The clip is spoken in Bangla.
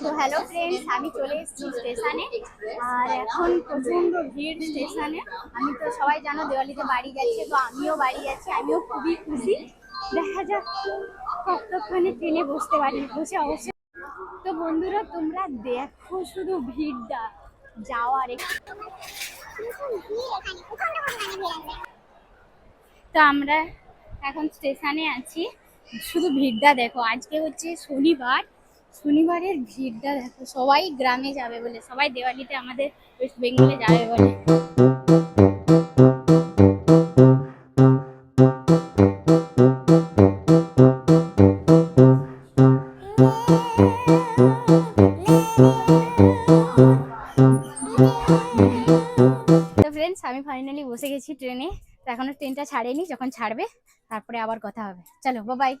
তো হ্যালো ফ্রেন্ডস আমি চলে এসেছি স্টেশনে। আর এখন প্রচণ্ড ভিড় স্টেশনে। আমি তো সবাই জানো দেওয়ালিতে বাড়ি যাচ্ছে তো আমিও বাড়ি যাচ্ছি আমিও খুবই খুশি। দেখা যাক কতক্ষণে ট্রেনে বসতে পারি, বসে অবশ্যই। তো বন্ধুরা, তোমরা দেখো শুধু ভিড়টা যাওয়ার তো আমরা এখন স্টেশনে আছি। শুধু ভিড়টা দেখো, আজকে হচ্ছে শনিবার। শনিবারের ভিড়টা দেখো, সবাই গ্রামে যাবে বলে, সবাই দেওয়ালিতে আমাদের ওয়েস্ট বেঙ্গলে যাবে বলে। আমি ফাইনালি বসে গেছি ট্রেনে তো এখনও ট্রেনটা ছাড়েনি যখন ছাড়বে তারপরে আবার কথা হবে। চলো বাই